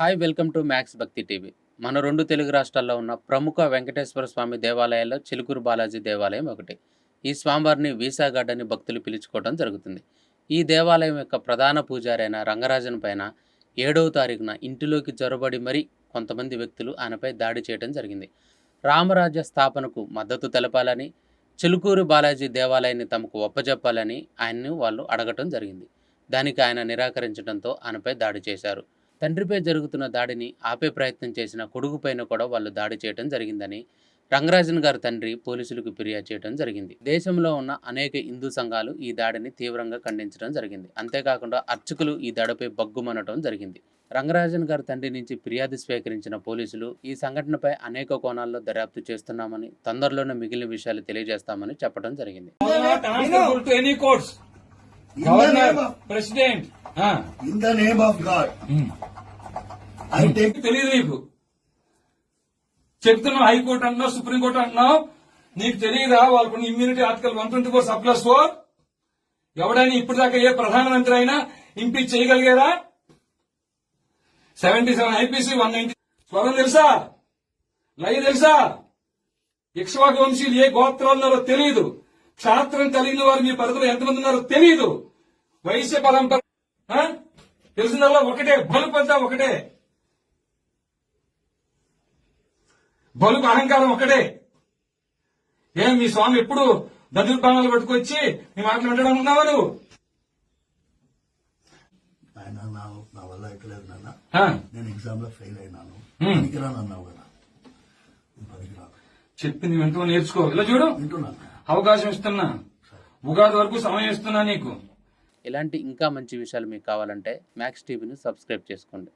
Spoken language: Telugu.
Hi welcome to max Bhakti TV మన రెండు తెలుగు రాష్ట్రాల్లో ఉన్న ప్రముఖ వెంకటేశ్వర స్వామి దేవాలయాల్లో చిలుకూరు బాలాజీ దేవాలయం ఒకటి. ఈ స్వామివారిని వీసాగడ్ అని భక్తులు పిలుచుకోవడం జరుగుతుంది. ఈ దేవాలయం యొక్క ప్రధాన పూజారైన రంగరాజన్ పైన ఏడవ తారీఖున ఇంటిలోకి జొరబడి మరీ కొంతమంది వ్యక్తులు ఆయనపై దాడి చేయడం జరిగింది. రామరాజ్య స్థాపనకు మద్దతు తెలపాలని చిలుకూరు బాలాజీ దేవాలయాన్ని తమకు ఒప్పజెప్పాలని ఆయన్ను వాళ్ళు అడగటం జరిగింది. దానికి ఆయన నిరాకరించడంతో ఆయనపై దాడి చేశారు. తండ్రిపై జరుగుతున్న దాడిని ఆపే ప్రయత్నం చేసిన కొడుకుపైన కూడా వాళ్ళు దాడి చేయడం జరిగిందని రంగరాజన్ గారి తండ్రి పోలీసులకు ఫిర్యాదు చేయడం జరిగింది. దేశంలో ఉన్న అనేక హిందూ సంఘాలు ఈ దాడిని తీవ్రంగా ఖండించడం జరిగింది. అంతేకాకుండా అర్చకులు ఈ దాడిపై బగ్గుమనటం జరిగింది. రంగరాజన్ గారి తండ్రి నుంచి ఫిర్యాదు స్వీకరించిన పోలీసులు ఈ సంఘటనపై అనేక కోణాల్లో దర్యాప్తు చేస్తున్నామని తొందరలోనే మిగిలిన విషయాలు తెలియజేస్తామని చెప్పడం జరిగింది. Answerable to any courts. In the name Governor, of, President. ఆ, in the name of God, I take తెలియదు నీకు. చెప్తున్నావు హైకోర్టు అంటున్నావు సుప్రీంకోర్టు అంటున్నావు. నీకు తెలియదా వాళ్ళకున్న immunity article one twenty four sub plus four ఎవడైనా ఇప్పుడు దాకా ఏ ప్రధానమంత్రి అయినా impeach చేయగలిగారా seventy seven IPC one ninety స్వరం తెలుసా? లయ తెలుసా? ఇక్ష్వాకు వంశీయులు ఏ గోత్రాలు ఉన్నారో తెలియదు క్షాత్రం కలిగిన వారు మీ పరిధిలో ఎంతమంది ఉన్నారో తెలియదు వైశ్య పరంపర? తెలిసిందల్లా ఒకటే బలుపు అంతా ఒకటే. బలుపు అహంకారం ఒకటే. ఏం మీ స్వామి ఎప్పుడు దదుర్బాణాలు పట్టుకొచ్చి మీ మాటలు వింటడం ఉన్నావా నువ్వు? ఆయన నా నా వల్ల ఎక్కలేదు నాన్న. ఆ? నేను ఎగ్జామ్లో ఫెయిల్ అయినాను. పనికిరాను అన్నావు కదా. పనికిరాను. చెప్పింది వెంటనే నేర్చుకో. ఇలా చూడు. అవకాశం ఇస్తున్నా. ఉగాది వరకు సమయం ఇస్తున్నా నీకు. ఇలాంటి ఇంకా మంచి విషయాలు మీకు కావాలంటే మ్యాక్స్ టీవీని సబ్స్క్రైబ్ చేసుకోండి.